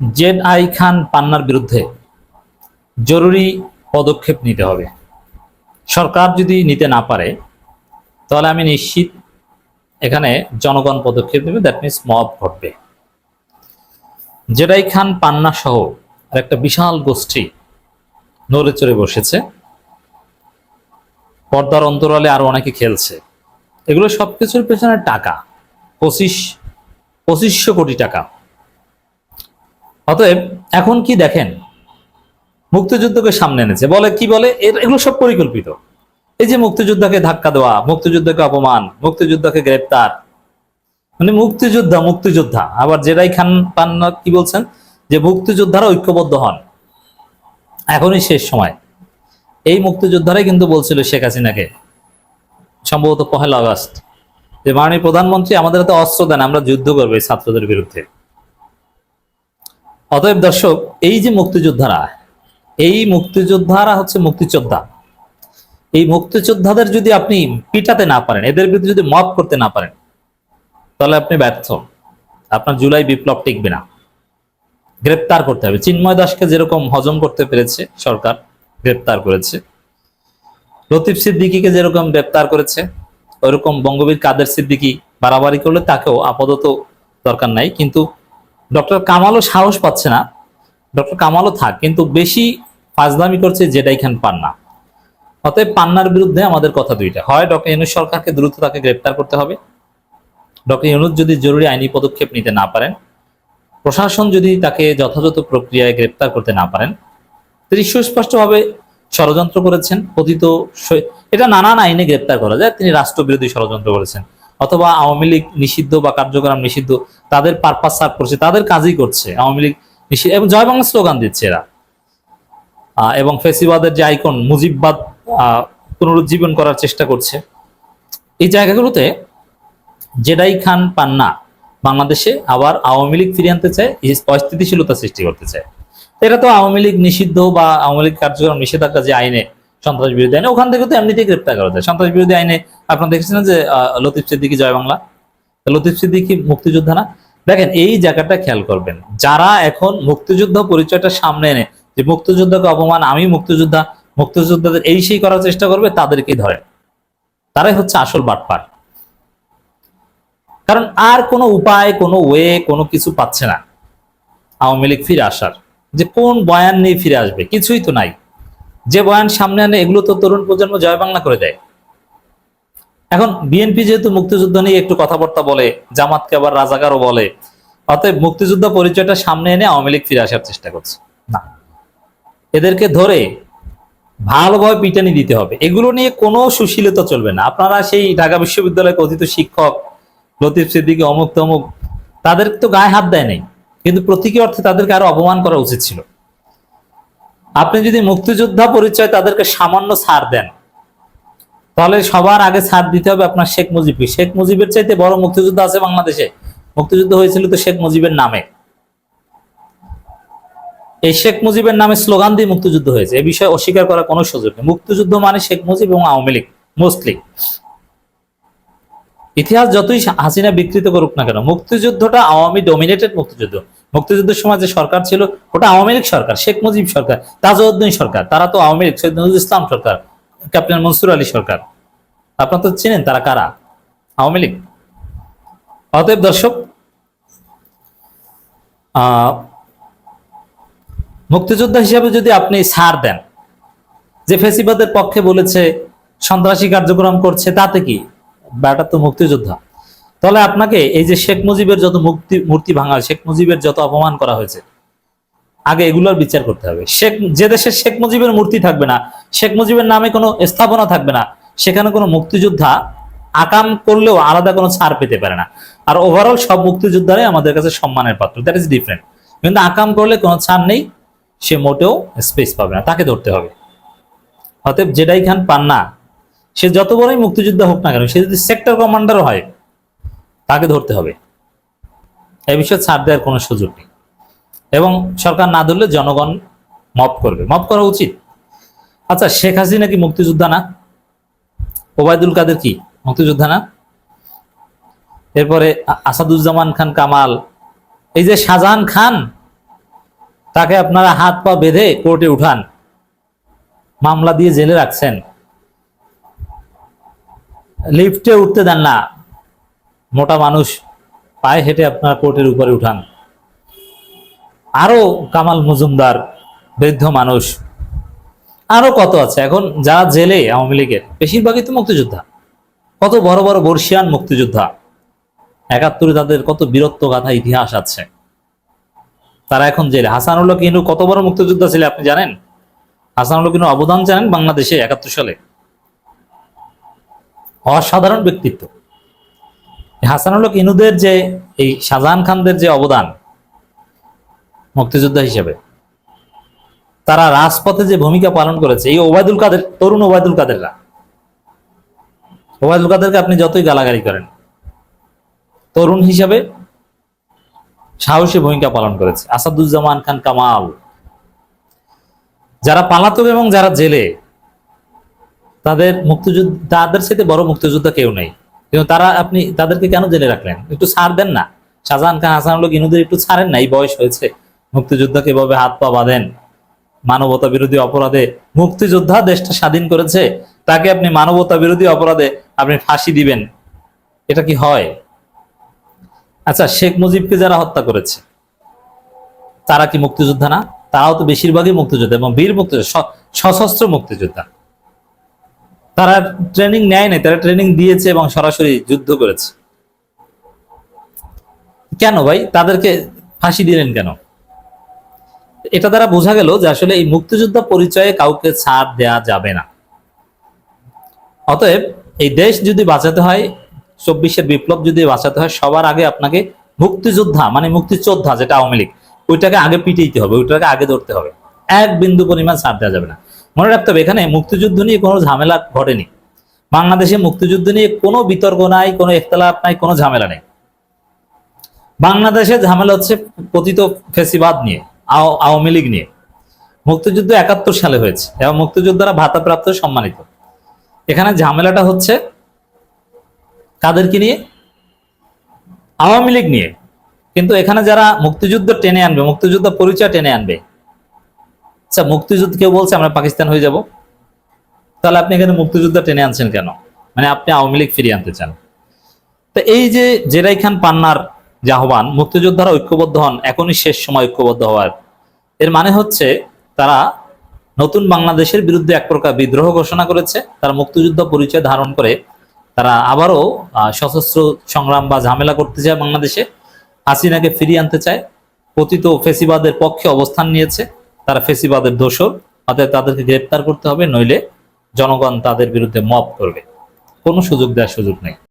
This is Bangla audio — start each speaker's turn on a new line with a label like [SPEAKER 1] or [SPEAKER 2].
[SPEAKER 1] জেড আই খান পান্নার বিরুদ্ধে জরুরি পদক্ষেপ নিতে হবে। সরকার যদি নিতে না পারে, তাহলে আমি নিশ্চিত এখানে জনগণ পদক্ষেপ নেবে দ্যাট মিনস মব ঘটবে। জেডাই খান পান্না সহ আর একটা বিশাল গোষ্ঠী নড়ে চড়ে বসেছে। পর্দার অন্তরালে আরও অনেকে খেলছে। এগুলো সবকিছুর পেছনে টাকা, পঁচিশ, পঁচিশশো কোটি টাকা। অতএব এখন কি দেখেন? মুক্তিযুদ্ধকে সামনে এনেছে। বলে, কি বলে? এগুলো সব পরিকল্পিত। এই যে মুক্তিযোদ্ধাকে ধাক্কা দেওয়া, মুক্তিযুদ্ধকে অপমান, মুক্তিযুদ্ধকে গ্রেপ্তার মানে মুক্তিযোদ্ধা মুক্তিযোদ্ধা। আবার জেরাই খান পান্না কি বলছেন? যে মুক্তিযোদ্ধারা ঐক্যবদ্ধ হন। এখনই শেষ সময়। এই মুক্তিযোদ্ধারাই কিন্তু বলছিল শেখ হাসিনাকে, সম্ভবত পহেলা আগস্ট, যে মাননীয় প্রধানমন্ত্রী আমাদের হাতে অস্ত্র দেন, আমরা যুদ্ধ করব এই ছাত্রদের বিরুদ্ধে। অতএব দর্শক, এই যে মুক্তিযোদ্ধারা, এই মুক্তিযোদ্ধারা হচ্ছে মুক্তিযোদ্ধা। এই মুক্তিযোদ্ধাদের যদি আপনি পিটাতে না পারেন, এদের বিরুদ্ধে যদি মত করতে না পারেন, তাহলে আপনি ব্যর্থ। আপনার জুলাই বিপ্লব টিকবে না। গ্রেপ্তার করতে হবে। চিন্ময় দাসকে যেরকম হজম করতে পেরেছে সরকার, গ্রেপ্তার করেছে। লতিফ সিদ্দিকীকে যেরকম গ্রেপ্তার করেছে ওইরকম বঙ্গবীর কাদের সিদ্দিকী বাড়াবাড়ি করলে তাকেও আপাতত দরকার নাই। কিন্তু ডক্টর কামালও সাহস পাচ্ছে না। ডক্টর কামালও থাক, কিন্তু বেশি ফাজলামি করছে জেডাই খান পান্না। অতএব পান্নার বিরুদ্ধে আমাদের কথা দুইটা। হয় ডক্টর ইউনুস সরকারকে দ্রুত তাকে গ্রেপ্তার করতে হবে। ডক্টর ইউনুস যদি জরুরি আইনি পদক্ষেপ নিতে না পারেন, প্রশাসন যদি তাকে যথাযথ প্রক্রিয়ায় গ্রেপ্তার করতে না পারেন, তিনি সুস্পষ্টভাবে ষড়যন্ত্র করেছেন সৈ- এটা নানান আইনে গ্রেপ্তার করা যায়, তিনি রাষ্ট্রবিরোধী ষড়যন্ত্র করেছেন। অথবা আওয়ামী লীগ নিষিদ্ধ বা কার্যক্রম নিষিদ্ধ তাদের পারপাস সার্ভ করছে, তাদের কাজই করছে আওয়ামী লীগ নিষিদ্ধ। এবং জয় বাংলা স্লোগান দিচ্ছে এরা। এবং ফেসিবাদের যে আইকন মুজিববাদ পুনরুজ্জীবন করার চেষ্টা করছে। এই জায়গাগুলোতে জেডাই খান পান্না বাংলাদেশে আবার আওয়ামী লীগ ফিরিয়ে আনতে চায় অস্থিতিশীলতা সৃষ্টি করতে চায়। এটা তো আওয়ামী লীগ নিষিদ্ধ বা আওয়ামী লীগ কার্যক্রম নিষেধাজ্ঞা যে আইনে সন্ত্রাস বিরোধী আইনে, ওখান থেকে তো এমনিতেই গ্রেপ্তার করা যায়। সন্ত্রাস বিরোধী আইনে আপনারা দেখেছেন যে লতিফ সিদ্দিকি জয় বাংলা। লতিফ সিদ্দিকি মুক্তিযোদ্ধা না? দেখেন, এই জায়গাটা খেয়াল করবেন। যারা এখন মুক্তিযুদ্ধ পরিচয়টা সামনে এনে যে মুক্তিযোদ্ধাকে অপমান, আমি মুক্তিযোদ্ধা, মুক্তিযোদ্ধাদের এই সেই করার চেষ্টা করবে, তাদেরকেই ধরে। তারাই হচ্ছে আসল বাটপার। কারণ আর কোনো উপায়, কোনো ওয়ে, কোনো কিছু পাচ্ছে না। আওয়ামী লীগ ফিরে আসার। যে কোন বয়ান নিয়ে ফিরে আসবে, কিছুই তো নাই। যে বয়ান সামনে আনে, এগুলো তো তরুণ প্রজন্ম জয় বাংলা করে দেয়। এখন বিএনপি যেহেতু মুক্তিযুদ্ধ নিয়ে একটু কথাবার্তা বলে, জামাতকে আবার রাজাকারও বলে, অতএব মুক্তিযুদ্ধ পরিচয়টা সামনে এনে আওয়ামী লীগ ফিরে আসার চেষ্টা করছে। না। এদেরকে ধরে ভালোভাবে পিটানি দিতে হবে। এগুলো নিয়ে কোনো সুশীলতা চলবে না। আপনারা সেই ঢাকা বিশ্ববিদ্যালয়ের কথিত শিক্ষক লতিফ সিদ্দিকি, অমুক তমুক, তাদের তো গায়ে হাত দেয় নাই। কিন্তু প্রতীকী অর্থে তাদেরকে আরও অপমান করা উচিত ছিল। আপনি যদি মুক্তিযোদ্ধা পরিচয় তাদেরকে সামান্য ছাড় দেন, তাহলে সবার আগে ছাড় দিতে হবে আপনার শেখ মুজিবকে। শেখ মুজিবের চাইতে বড় মুক্তিযুদ্ধ আছে বাংলাদেশে। মুক্তিযুদ্ধ হয়েছিল তো শেখ মুজিবের নামে। এই শেখ মুজিবের নামে স্লোগান দিয়ে মুক্তিযুদ্ধ হয়েছে। এ বিষয়ে অস্বীকার করার কোনো সুযোগ নেই। মুক্তিযুদ্ধ মানে শেখ মুজিব এবং আওয়ামী লীগ মোস্টলি ইতিহাস যতই হাসিনা বিকৃত করুক না কেন, মুক্তিযুদ্ধটা আওয়ামী ডোমিনেটেড মুক্তিযুদ্ধ। মুক্তিযুদ্ধের সময় যে সরকার ছিল, ওটা আওয়ামী লীগ সরকার, শেখ মুজিব সরকার, তাজউদ্দিন সরকার, তারা তো আওয়ামী লীগ সৈয়দ নজরুল ইসলাম সরকার, ক্যাপ্টেন মনসুর আলী সরকার। আপনারা তো চিনেন তারা কারা? আওয়ামী লীগ। অতএব দর্শক মুক্তিযোদ্ধা হিসাবে যদি আপনি ছাড় দেন, যে ফেসিবাদের পক্ষে বলেছে সন্ত্রাসী কার্যক্রম করছে, তাতে কি? ব্যাটা তো মুক্তিযোদ্ধা। তাহলে আপনাকে এই যে শেখ মুজিবের যত মুক্তি, মূর্তি ভাঙা শেখ মুজিবের যত অপমান করা হয়েছে, আগে এগুলোর বিচার করতে হবে। শেখ, যে দেশে শেখ মুজিবের মূর্তি থাকবে না, শেখ মুজিবের নামে কোনো স্থাপনা থাকবে না, সেখানে কোনো মুক্তিযোদ্ধা আকাম করলেও আলাদা কোনো ছাড় পেতে পারে না। আর ওভারঅল সব মুক্তিযোদ্ধারাই আমাদের কাছে সম্মানের পাত্র দ্যাট ইজ ডিফারেন্ট কিন্তু আকাম করলে কোনো ছাড় নেই, সে মোটেও স্পেস পাবে না, তাকে ধরতে হবে। অতএব জেডাই খান পান্না সে যত বড়ই মুক্তিযোদ্ধা হোক না কেন, সে যদি সেক্টর কমান্ডারও হয় তাকে ধরতে হবে। এই বিষয়ে ছাড় দেওয়ার কোনো সুযোগ নেই। এবং সরকার না ধরলে জনগণ মপ করবে। মপ করা উচিত। আচ্ছা শেখ হাসিনা কি মুক্তিযোদ্ধা না? ওবায়দুল কাদের কি মুক্তিযোদ্ধা না? এরপরে আসাদুজ্জামান খান, কামাল। এই যে শাহজাহান খান, তাকে আপনারা হাত পা বেঁধে কোর্টে উঠান, মামলা দিয়ে জেলে রাখছেন। লিফটে উঠতে দেন না। মোটা মানুষ পায়ে হেঁটে আপনার কোর্টের উপরে উঠান। আরও কামাল মজুমদার, বৃদ্ধ মানুষ, আরও কত আছে? এখন যারা জেলে আওয়ামী লীগের, বেশিরভাগই তো মুক্তিযোদ্ধা। কত বড় বড় বর্ষিয়ান মুক্তিযোদ্ধা। একাত্তরে তাদের কত বীরত্ব গাথা ইতিহাস আছে। তারা এখন জেলে। হাসানুল্লাহ কিনু কত বড় মুক্তিযোদ্ধা ছিল আপনি জানেন? হাসানুল্লাহ কিনু অবদান জানেন বাংলাদেশে একাত্তর সালে। অসাধারণ ব্যক্তিত্ব। হাসানুল্লাহ ইনুদের যে এই শাহজাহান খানদের যে অবদান মুক্তিযোদ্ধা হিসেবে, তারা রাজপথে যে ভূমিকা পালন করেছে, এই ওবায়দুল কাদের, তরুণ ওবায়দুল কাদেররা। ওবায়দুল কাদেরকে আপনি যতই গালাগালি করেন, তরুণ হিসাবে সাহসী ভূমিকা পালন করেছে। আসাদুজ্জামান খান কামাল। যারা পালাতক এবং যারা জেলে, তাদের মুক্তিযুদ্ধ, তাদের সাথে বড় মুক্তিযোদ্ধা কেউ নেই। কিন্তু তারা আপনি তাদেরকে কেন জেলে রাখলেন? একটু ছাড় দেন না। শাহজাহান খান, হাসান লোক ইনুদের একটু ছাড়েন না, এই বয়স হয়েছে। মুক্তিযোদ্ধাকে এভাবে হাত পা বাঁধেন। মানবতা বিরোধী অপরাধে মুক্তিযোদ্ধা দেশটা স্বাধীন করেছে, তাকে আপনি মানবতা বিরোধী অপরাধে আপনি ফাঁসি দিবেন। এটা কি হয়? আচ্ছা শেখ মুজিবকে যারা হত্যা করেছে, তারা কি মুক্তিযোদ্ধা না? তারাও তো বেশিরভাগই মুক্তিযোদ্ধা এবং বীর মুক্তিযোদ্ধা সশস্ত্র মুক্তিযোদ্ধা। তারা ট্রেনিং নেয় নাই, তারা ট্রেনিং দিয়েছে এবং সরাসরি যুদ্ধ করেছে। কেন ভাই? তাদেরকে ফাঁসি দিলেন কেন? এটা দ্বারা বোঝা গেল যে আসলে এই মুক্তিযোদ্ধা পরিচয়ে কাউকে ছাড় দেয়া যাবে না। অতএব এই দেশ যদি বাঁচাতে হয় চব্বিশের বিপ্লব যদি বাঁচাতে হয়, সবার আগে আপনাকে মুক্তিযোদ্ধা মানে মুক্তিযোদ্ধা যেটা আওয়ামী লীগ, ওইটাকে আগে পিটিয়ে হবে, ওইটাকে আগে ধরতে হবে। এক বিন্দু পরিমাণ ছাড় দেওয়া যাবে না। মনে রাখতে হবে, এখানে মুক্তিযুদ্ধ নিয়ে কোনো ঝামেলা ঘটেনি। বাংলাদেশে মুক্তিযুদ্ধ নিয়ে কোনো বিতর্ক নাই, কোনো একতলাপ নাই, কোনো ঝামেলা নেই। বাংলাদেশের ঝামেলা হচ্ছে পতিত ফেসিবাদ নিয়ে আওয়ামী লীগ নিয়ে। মুক্তিযুদ্ধ একাত্তর সালে হয়েছে, এবং মুক্তিযোদ্ধারা ভাতাপ্রাপ্ত, সম্মানিত। এখানে ঝামেলাটা হচ্ছে কাদেরকে নিয়ে? আওয়ামী লীগ নিয়ে। কিন্তু এখানে যারা মুক্তিযুদ্ধ টেনে আনবে, মুক্তিযুদ্ধ পরিচয় টেনে আনবে আচ্ছা মুক্তিযুদ্ধ কেউ বলছে আমরা পাকিস্তান হয়ে যাব। তাহলে আপনি এখানে মুক্তিযুদ্ধ টেনে আনছেন কেন? মানে আপনি আওয়ামী লীগ ফিরিয়ে আনতে চান। তো এই যে জেরাই খান পান্নার যে আহ্বান, মুক্তিযোদ্ধারা ঐক্যবদ্ধ হন, এখনই শেষ সময় ঐক্যবদ্ধ হওয়ার। এর মানে হচ্ছে তারা নতুন বাংলাদেশের বিরুদ্ধে এক প্রকার বিদ্রোহ ঘোষণা করেছে, তারা মুক্তিযুদ্ধ পরিচয় ধারণ করে তারা আবারও সশস্ত্র সংগ্রাম বা ঝামেলা করতে চায় বাংলাদেশে। হাসিনাকে ফিরিয়ে আনতে চায় পতিত ফেসিবাদের পক্ষে অবস্থান নিয়েছে। তারা ফেসিবাদের দোষর অর্থাৎ তাদেরকে গ্রেপ্তার করতে হবে, নইলে জনগণ তাদের বিরুদ্ধে মব করবে। কোনো সুযোগ দেওয়ার সুযোগ নেই।